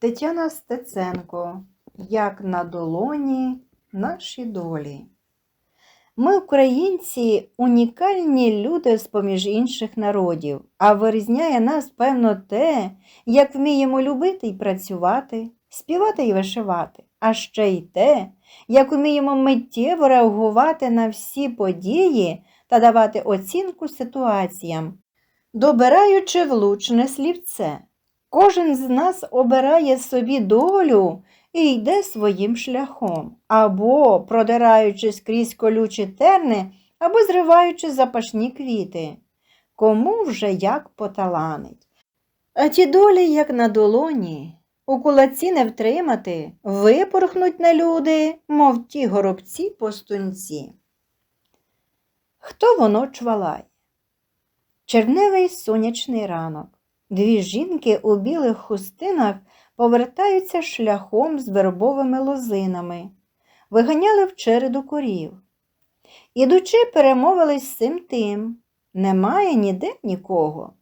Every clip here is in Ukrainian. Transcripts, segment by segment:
Тетяна Стеценко, як на долоні наші долі. Ми, українці, унікальні люди з-поміж інших народів, а вирізняє нас, певно, те, як вміємо любити і працювати, співати і вишивати, а ще й те, як вміємо миттєво реагувати на всі події та давати оцінку ситуаціям, добираючи влучне слівце. Кожен з нас обирає собі долю і йде своїм шляхом, або продираючись крізь колючі терни, або зриваючи запашні квіти. Кому вже як поталанить. А ті долі, як на долоні, у кулаці не втримати, випорхнуть на люди, мов ті горобці постунці. Хто воно чвалає? Червневий сонячний ранок. Дві жінки у білих хустинах повертаються шляхом з вербовими лозинами, виганяли в череду корів. Ідучи, перемовились з цим тим. Немає ніде нікого.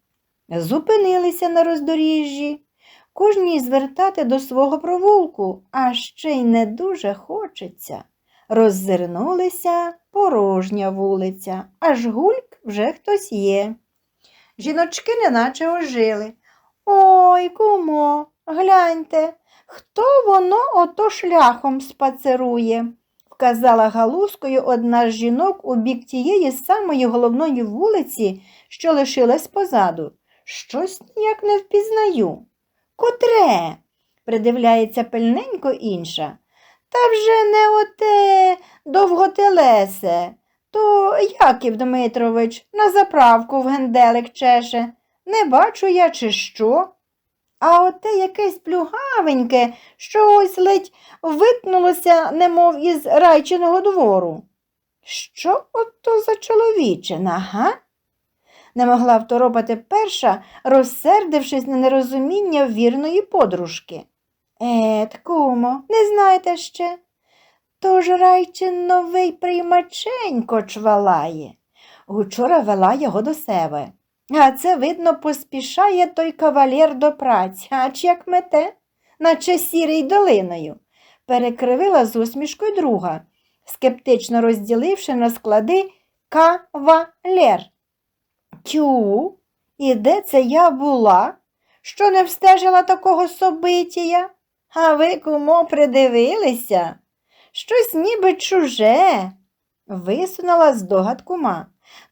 Зупинилися на роздоріжжі, кожній звертати до свого провулку, а ще й не дуже хочеться. Роззирнулися порожня вулиця, аж гульк вже хтось є. Жіночки неначе ожили. Ой, кумо, гляньте, хто воно ото шляхом спацерує, вказала галузкою одна з жінок у бік тієї самої головної вулиці, що лишилась позаду. Щось ніяк не впізнаю. Котре? придивляється пильненько інша. Та вже не оте довготелесе. То Яків Дмитрович на заправку в генделик чеше. Не бачу я, чи що. А оте якесь плюгавеньке, що ось ледь витнулося, немов із райчиного двору. Що ото за чоловічина, га? Не могла второпати перша, розсердившись на нерозуміння вірної подружки. Ет, кумо, не знаєте ще? Тож райчин новий приймаченько чвалає. Учора вела його до себе. А це, видно, поспішає той кавалєр до праці, ач як мете, наче сірий долиною. Перекривила з усмішкою друга, скептично розділивши на склади кавалєр. Тю, і де це я була, що не встежила такого собитія? А ви, кумо, придивилися? Щось ніби чуже, висунула здогад кума.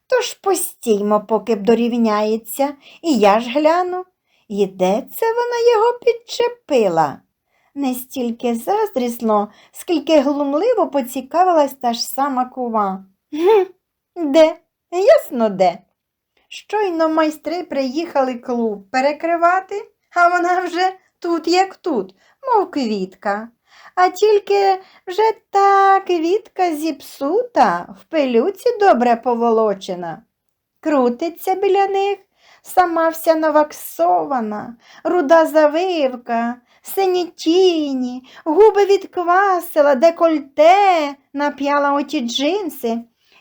Тож постіймо, поки б дорівняється, і я ж гляну. І де це вона його підчепила? Не стільки заздрісно, скільки глумливо поцікавилась та ж сама кува. «Гм, Де? Ясно де. Щойно майстри приїхали клуб перекривати, а вона вже тут, як тут, мов квітка. А тільки вже та квітка зіпсута, в пилюці добре поволочена. Крутиться біля них, сама вся наваксована, руда завивка, сині тіні, губи відквасила, декольте нап'яла оті джинси.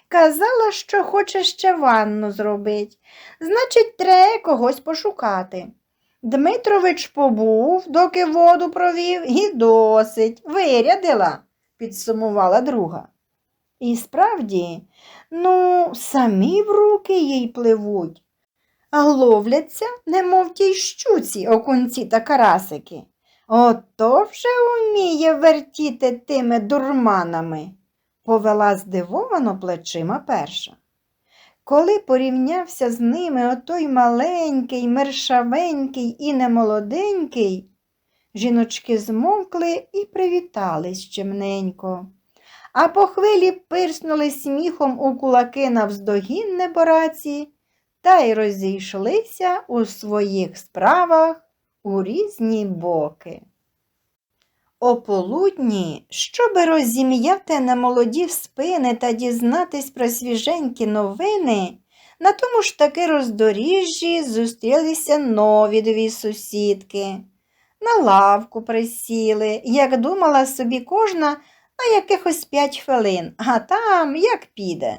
Казала, що хоче ще ванну зробить. Значить, треба когось пошукати. Дмитрович побув, доки воду провів, і досить, вирядила, підсумувала друга. І справді, ну, самі в руки їй пливуть, а ловляться, немов тій щуці окунці та карасики. Ото вже вміє вертіти тими дурманами, повела здивовано плечима перша. Коли порівнявся з ними отой маленький, мершавенький і немолоденький, жіночки змовкли і привітались чимненько, а по хвилі пирснули сміхом у кулаки навздогін небораці та й розійшлися у своїх справах у різні боки. О полудні, щоби розім'яти на молоді спини та дізнатись про свіженькі новини, на тому ж таки роздоріжжі зустрілися нові дві сусідки. На лавку присіли, як думала собі кожна на якихось п'ять хвилин, а там як піде.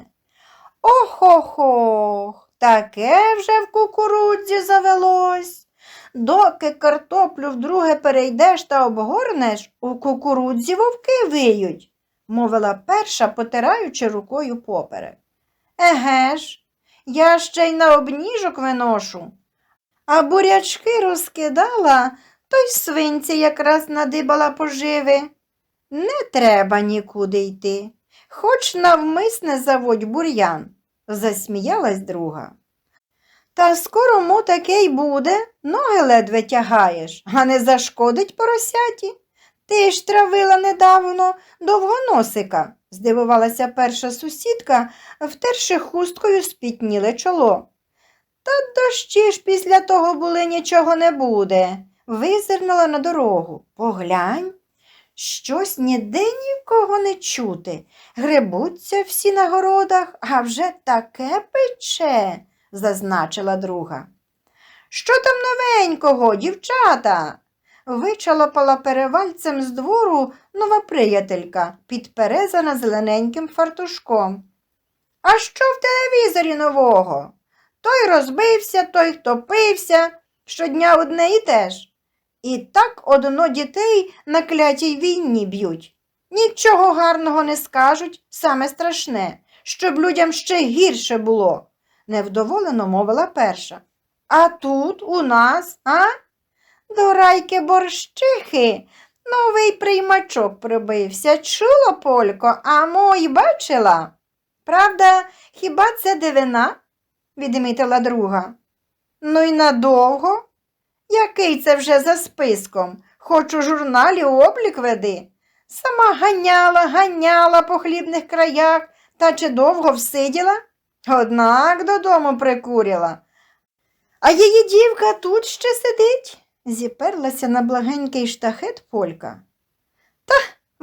Ох-ох-ох, таке вже в кукурудзі завелось. Доки картоплю вдруге перейдеш та обгорнеш, у кукурудзі вовки виють, мовила перша, потираючи рукою поперек. Еге ж, я ще й на обніжок виношу. А бурячки розкидала, то й свинці якраз надибала поживи. Не треба нікуди йти, хоч навмисне заводь бур'ян, засміялась друга. Та скоро му таке й буде, ноги ледве тягаєш, а не зашкодить поросяті. Ти ж травила недавно довгоносика, здивувалася перша сусідка, втерши хусткою спітніле чоло. Та дощі ж після того були нічого не буде. Визирнула на дорогу. Поглянь, щось ніде нікого не чути. Гребуться всі на городах, а вже таке пече, зазначила друга. Що там новенького, дівчата? Вичалопала перевальцем з двору нова приятелька, підперезана зелененьким фартушком. А що в телевізорі нового? Той розбився, той втопився, щодня одне і те ж. І так одно дітей на клятій війні б'ють. Нічого гарного не скажуть, саме страшне, щоб людям ще гірше було, невдоволено мовила перша. А тут у нас, а? До райки борщихи новий приймачок прибився. Чула, Полько, а мой бачила? Правда, хіба це дивина? відмітила друга. Ну й надовго? Який це вже за списком? Хоч у журналі облік веди. Сама ганяла, ганяла по хлібних краях, та чи довго всиділа? Однак додому прикуріла. А її дівка тут ще сидить, зіперлася на благенький штахет Полька. Та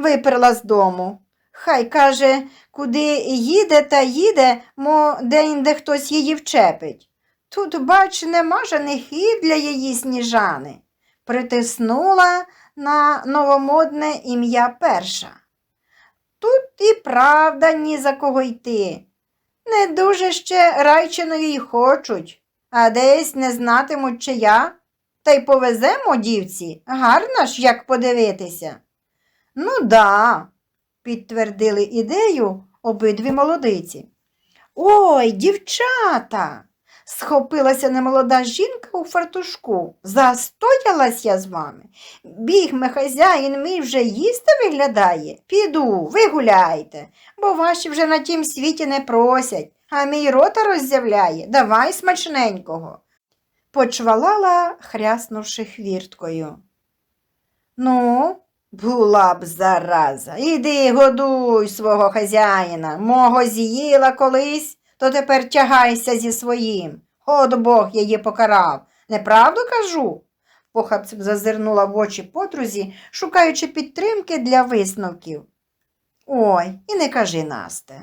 виперла з дому. Хай каже, куди їде та їде, мо де-інде хтось її вчепить. Тут, бач, нема жанихів для її сніжани. Притиснула на новомодне ім'я перша. Тут і правда ні за кого йти. Не дуже ще райчиної й хочуть, а десь не знатимуть, чия. Та й повеземо дівці, гарна ж, як подивитися. Ну, да, підтвердили ідею обидві молодиці. Ой, дівчата! Схопилася немолода жінка у фартушку. Застоялась я з вами. Бігме хазяїн мій вже їсти виглядає. Піду, ви гуляйте, бо ваші вже на тім світі не просять, а мій рота роззявляє. Давай смачненького. Почвалала, хряснувши хвірткою. Ну, була б зараза. Іди годуй свого хазяїна. Мого з'їла колись, то тепер тягайся зі своїм. От Бог її покарав. Неправду кажу? Похапцем зазирнула в очі подрузі, шукаючи підтримки для висновків. Ой, і не кажи, Насте.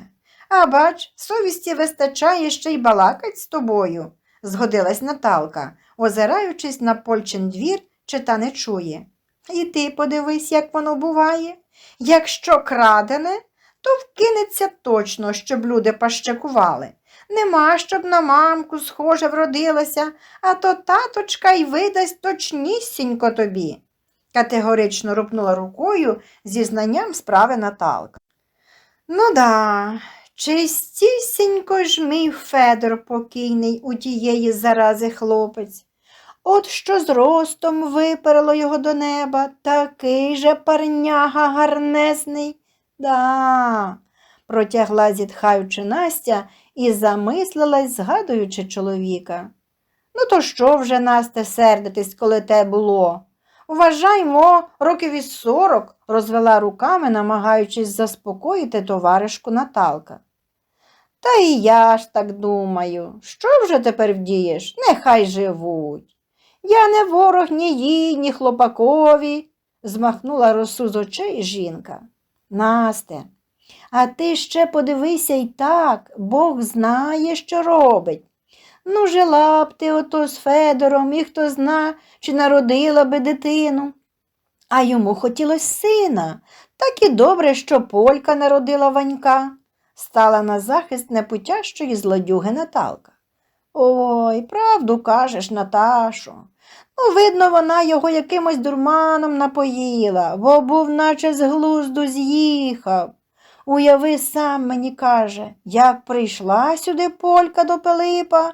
А бач, совісті вистачає ще й балакать з тобою, згодилась Наталка, озираючись на польчин двір, чи та не чує. І ти подивись, як воно буває. Якщо крадене, то вкинеться точно, щоб люди пащакували. Нема, щоб на мамку схоже вродилася, а то таточка й видасть точнісінько тобі. Категорично рупнула рукою зі знанням справи Наталка. Ну да, чистісінько ж мій Федор покійний у тієї зарази хлопець. От що з ростом виперло його до неба, такий же парняга гарнезний. Да, протягла, зітхаючи Настя, і замислилась, згадуючи чоловіка. Ну, то що вже, Насте, сердитись, коли те було? Вважаймо, років із сорок, розвела руками, намагаючись заспокоїти товаришку Наталка. Та і я ж так думаю, що вже тепер вдієш? Нехай живуть. Я не ворог ні їй, ні хлопакові, змахнула росу з очей жінка. Насте, а ти ще подивися й так, Бог знає, що робить. Ну, жила б ти ото з Федором, і хто зна, чи народила би дитину. А йому хотілося сина. Так і добре, що Полька народила ванька, стала на захист непутящої злодюги Наталка. Ой, правду кажеш, Наташо. Ну, видно, вона його якимось дурманом напоїла, бо був наче з глузду з'їхав. Уяви сам мені каже, як прийшла сюди полька до Пилипа.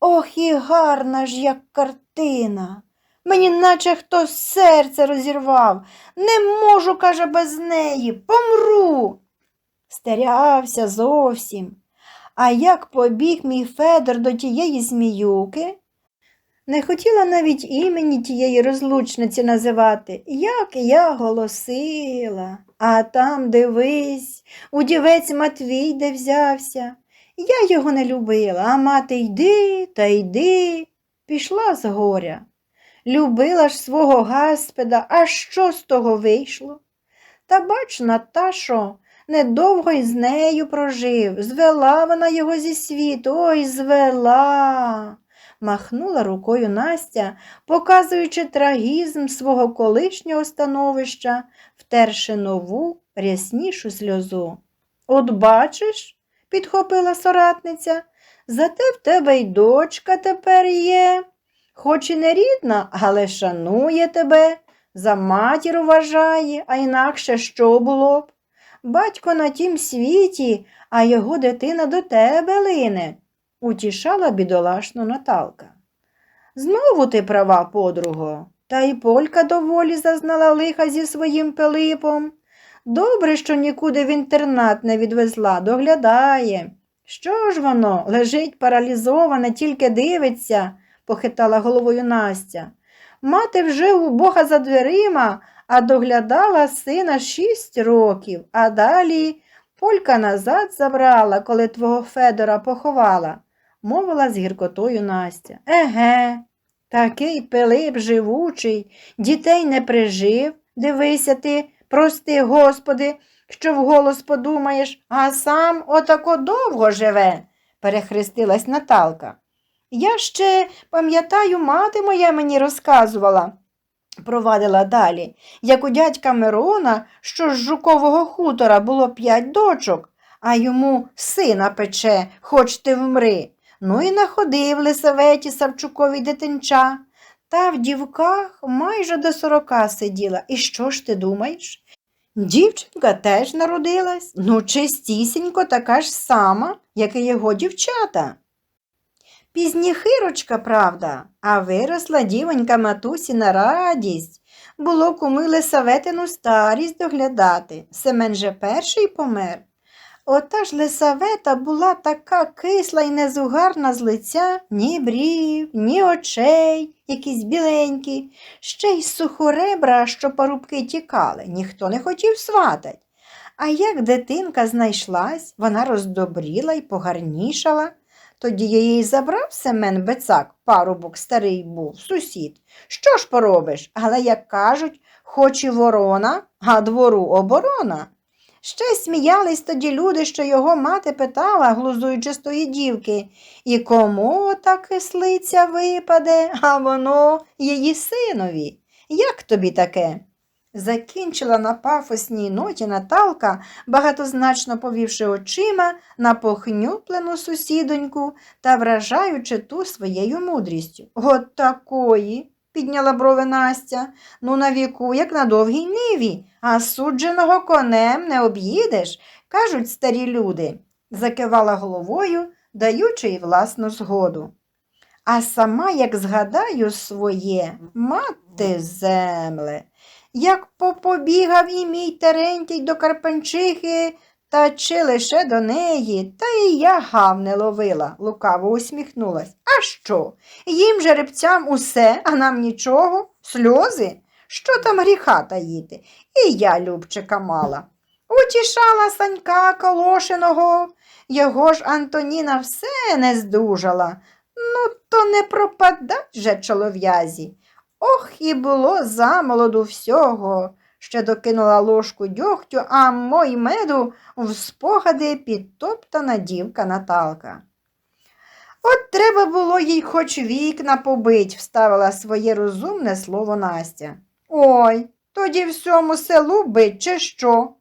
Ох, і гарна ж, як картина. Мені наче хто серце розірвав. Не можу, каже, без неї, помру. Стерявся зовсім. А як побіг мій Федор до тієї зміюки, не хотіла навіть імені тієї розлучниці називати, як я голосила. А там, дивись, удівець Матвій де взявся. Я його не любила, а мати йди та йди, пішла з горя. Любила ж свого гаспеда, а що з того вийшло? Та бач, Наташо, недовго й з нею прожив, звела вона його зі світу, ой, звела. Махнула рукою Настя, показуючи трагізм свого колишнього становища, втерши нову, ряснішу сльозу. От бачиш, підхопила соратниця, зате в тебе й дочка тепер є. Хоч і не рідна, але шанує тебе, за матір вважає, а інакше що було б? Батько на тім світі, а його дитина до тебе лине, утішала бідолашну Наталка. Знову ти права, подруго, та й полька доволі зазнала лиха зі своїм Пилипом. Добре, що нікуди в інтернат не відвезла, доглядає. Що ж воно, лежить паралізоване, тільки дивиться, похитала головою Настя. Мати вже у Бога за дверима, а доглядала сина шість років, а далі полька назад забрала, коли твого Федора поховала, мовила з гіркотою Настя. Еге, такий Пилип живучий, дітей не прижив, дивися ти, прости, Господи, що вголос подумаєш, а сам отако довго живе, перехрестилась Наталка. Я ще пам'ятаю, мати моя мені розказувала, провадила далі, як у дядька Мирона, що з жукового хутора було п'ять дочок, а йому сина пече, хоч ти вмри. Ну і находив Лисаветі Савчукові дитинча. Та в дівках майже до сорока сиділа. І що ж ти думаєш? Дівчинка теж народилась, ну чистісінько така ж сама, як і його дівчата. Пізніхирочка, правда, а виросла дівонька матусі на радість. Було куми Лисаветину старість доглядати. Семен же перший помер. Ота ж Лисавета була така кисла і незугарна з лиця, ні брів, ні очей, якісь біленькі, ще й сухоребра, що парубки тікали, ніхто не хотів сватать. А як дитинка знайшлась, вона роздобріла й погарнішала. Тоді її забрав Семен Бецак, парубок старий був, сусід. Що ж поробиш? Але, як кажуть, хоч і ворона, а двору оборона. Ще сміялись тоді люди, що його мати питала, глузуючи з дівки, і кому та кислиця випаде, а воно її синові. Як тобі таке? Закінчила на пафосній ноті Наталка, багатозначно повівши очима на похнюплену сусідоньку та вражаючи ту своєю мудрістю. От такої, підняла брови Настя, ну на віку, як на довгій ниві, а судженого конем не об'їдеш, кажуть старі люди, закивала головою, даючи й власну згоду. А сама, як згадаю своє, мати земле, як попобігав і мій Терентій до Карпанчихи, та чи лише до неї, та і я гав не ловила, лукаво усміхнулась. А що? Їм жеребцям усе, а нам нічого, сльози? Що там гріха таїти? І я Любчика мала. Утішала Санька Колошиного, його ж Антоніна все не здужала. Ну, то не пропадать же чолов'язі. Ох, і було замолоду всього. Ще докинула ложку дьогтю, а мой меду в спогади підтоптана дівка Наталка. От треба було їй хоч вікна побить, вставила своє розумне слово Настя. Ой, тоді всьому селу бить, чи що?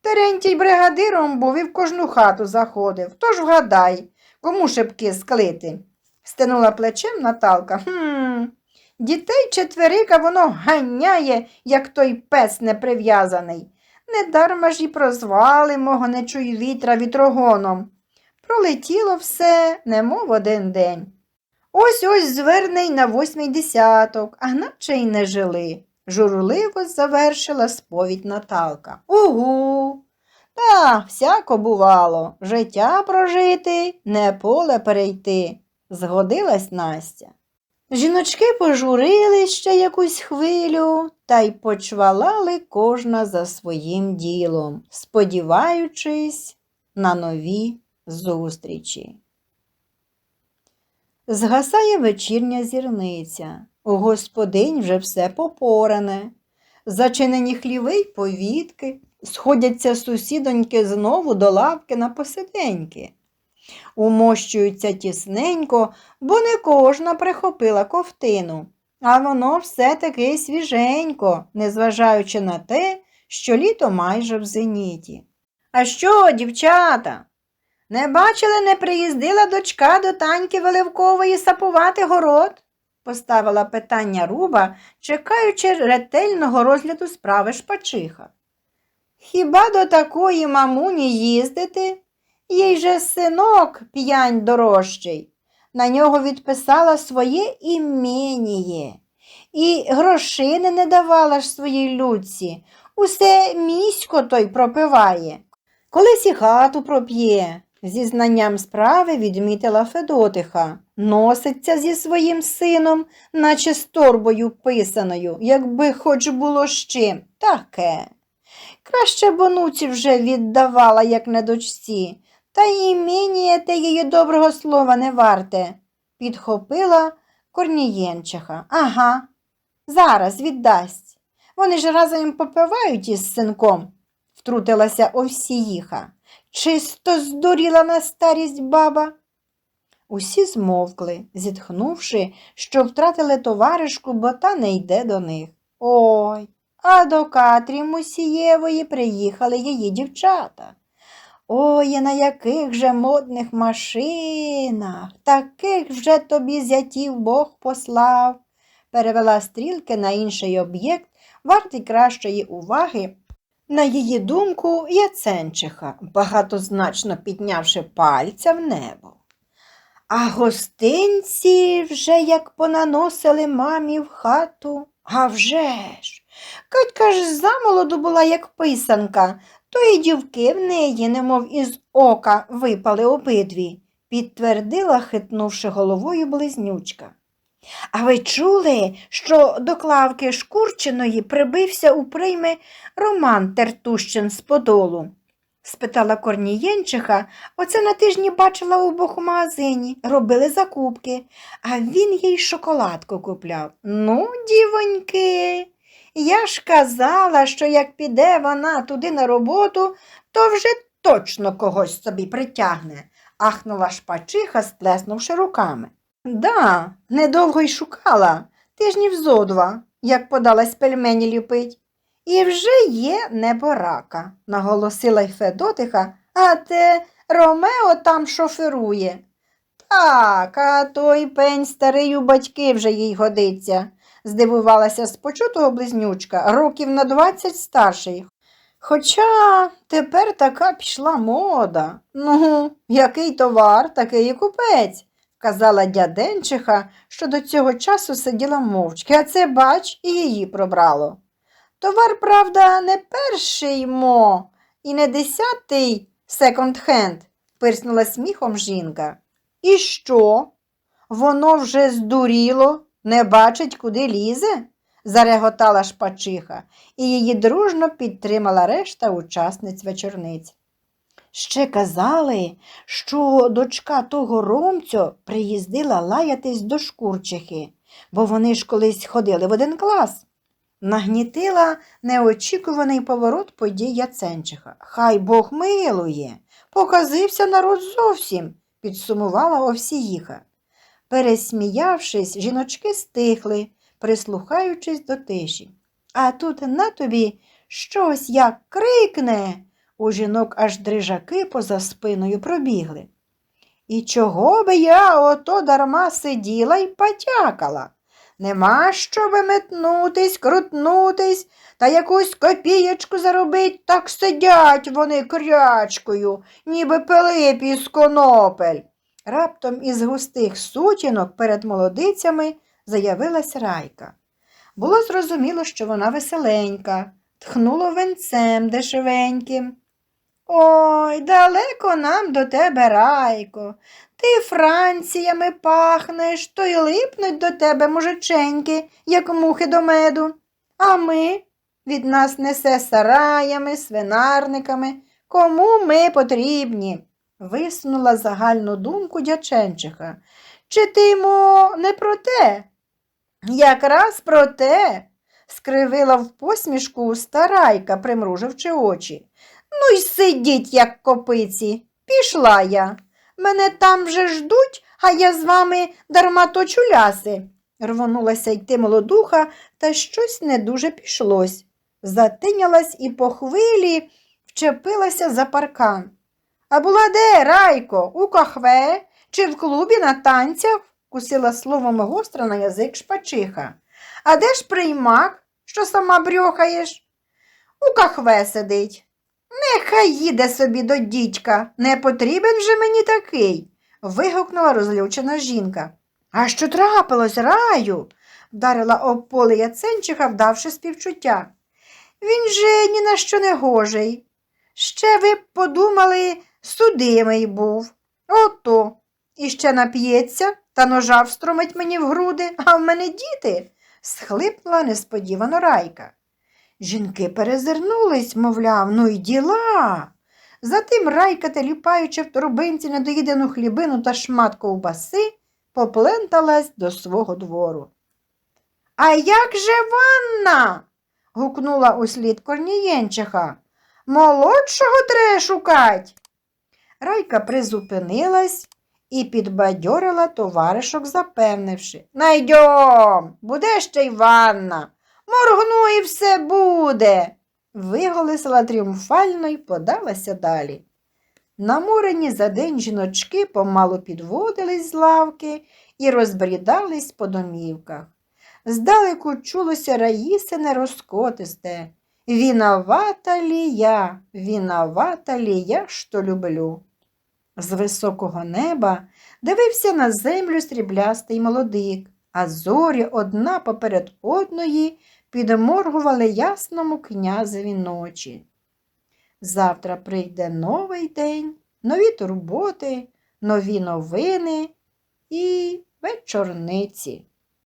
Терентій бригадиром був і в кожну хату заходив. Тож вгадай, кому шибки склити. Стенула плечем Наталка. Хм, Дітей четверика воно ганяє, як той пес неприв'язаний. Недарма ж і прозвали мого не чую вітра вітрогоном. Пролетіло все, немов один день. Ось ось зверне й на восьмий десяток, а наче й не жили. Журливо завершила сповідь Наталка. Угу. Та, всяко бувало, життя прожити, не поле перейти, згодилась Настя. Жіночки пожурили ще якусь хвилю та й почвалали кожна за своїм ділом, сподіваючись на нові зустрічі. Згасає вечірня зірниця, у господинь вже все попоране, зачинені хліви й повітки, сходяться сусідоньки знову до лавки на посиденьки. Умощуються тісненько, бо не кожна прихопила ковтину, а воно все таки свіженько, незважаючи на те, що літо майже в зеніті. А що, дівчата? Не бачили, не приїздила дочка до таньки Веливкової сапувати город? поставила питання Руба, чекаючи ретельного розгляду справи шпачиха. Хіба до такої мамуні їздити? Їй же синок п'янь дорожчий. На нього відписала своє іменіє. І грошини не давала ж своїй людці. Усе місько той пропиває. Колись і хату проп'є. Зі знанням справи відмітила Федотиха. Носиться зі своїм сином, наче з торбою писаною, якби хоч було з чим. Таке. Краще б онуці вже віддавала, як не дочці, та й імені те її доброго слова не варте, підхопила Корнієнчиха. Ага, зараз віддасть. Вони ж разом попивають із синком, втрутилася Овсіїха. Чисто здуріла на старість баба. Усі змовкли, зітхнувши, що втратили товаришку, бо та не йде до них. Ой, а до Катрі Мусієвої приїхали її дівчата. Ой, на яких же модних машинах, таких вже тобі зятів Бог послав, перевела стрілки на інший об'єкт, вартий кращої уваги. На її думку, Яценчиха, багатозначно піднявши пальця в небо. А гостинці вже як понаносили мамі в хату, а вже ж. Катька ж замолоду була, як писанка, то і дівки в неї, немов із ока, випали обидві, підтвердила, хитнувши головою близнючка. А ви чули, що до Клавки Шкурчиної прибився у прийми Роман Тертущин з Подолу? спитала Корнієнчиха, оце на тижні бачила у магазині, робили закупки, а він їй шоколадку купляв. Ну, дівоньки, я ж казала, що як піде вона туди на роботу, то вже точно когось собі притягне, ахнула шпачиха, сплеснувши руками. Да, недовго й шукала, тижнів зо два, як подалась пельмені ліпить. І вже є неборака, наголосила й Федотиха, а те Ромео там шоферує. Так, а той пень старий у батьки вже їй годиться, здивувалася з почутого близнючка, років на двадцять старший. Хоча тепер така пішла мода. Ну, який товар, такий і купець, казала дяденчиха, що до цього часу сиділа мовчки, а це, бач, і її пробрало. Товар, правда, не перший мо і не десятий секонд-хенд, пирснула сміхом жінка. І що? Воно вже здуріло, не бачить, куди лізе? зареготала шпачиха, і її дружно підтримала решта учасниць вечорниць. Ще казали, що дочка того ромцю приїздила лаятись до шкурчихи, бо вони ж колись ходили в один клас. Нагнітила неочікуваний поворот подій Яценчиха. Хай Бог милує, показився народ зовсім, підсумувала Овсіїха. Пересміявшись, жіночки стихли, прислухаючись до тиші. А тут на тобі щось як крикне. У жінок аж дрижаки поза спиною пробігли. І чого би я ото дарма сиділа й потякала? Нема що виметнутись, крутнутись та якусь копієчку заробить, так сидять вони крячкою, ніби Пилип із конопель. Раптом із густих сутінок перед молодицями заявилась райка. Було зрозуміло, що вона веселенька, тхнуло венцем дешевеньким. Ой, далеко нам до тебе, райко. Ти Франціями пахнеш, то й липнуть до тебе мужиченьки, як мухи до меду. А ми від нас несе сараями, свинарниками. Кому ми потрібні? Висунула загальну думку дяченчиха. Чи ти йому не про те? Якраз про те, скривила в посмішку старайка, примруживши очі. Ну й сидіть, як копиці. Пішла я. Мене там вже ждуть, а я з вами дарма точу ляси. Рвонулася йти молодуха, та щось не дуже пішлось. Затинялась і по хвилі вчепилася за паркан. А була де, райко, у кахве чи в клубі на танцях? кусила словом гостра на язик шпачиха. А де ж приймак, що сама брьохаєш? У кахве сидить. Нехай їде собі до дідька, не потрібен же мені такий, вигукнула розлючена жінка. А що трапилось, раю? вдарила об поле Яценчиха, вдавши співчуття. Він же ні на що не гожий. Ще ви б подумали, судимий був. Ото. І ще нап'ється та ножа встромить мені в груди, а в мене діти, схлипнула несподівано райка. Жінки перезирнулись, мовляв, ну й діла. Затим райка, теліпаючи в торбинці недоїдену хлібину та шмат ковбаси, попленталась до свого двору. А як же ванна? гукнула услід Корнієнчиха. Молодшого треба шукать. Райка призупинилась і підбадьорила товаришок, запевнивши. Найдьом, буде ще й ванна. Моргну і все буде. Виголосила тріумфально і подалася далі. Наморені за день жіночки помалу підводились з лавки і розбрідались по домівках. Здалеку чулося раїсине розкотисте. Віновата лі я, віновата лі я, що люблю. З високого неба дивився на землю сріблястий молодик, а зорі одна поперед одної підморгували ясному князеві ночі. Завтра прийде новий день, нові турботи, нові новини і вечорниці.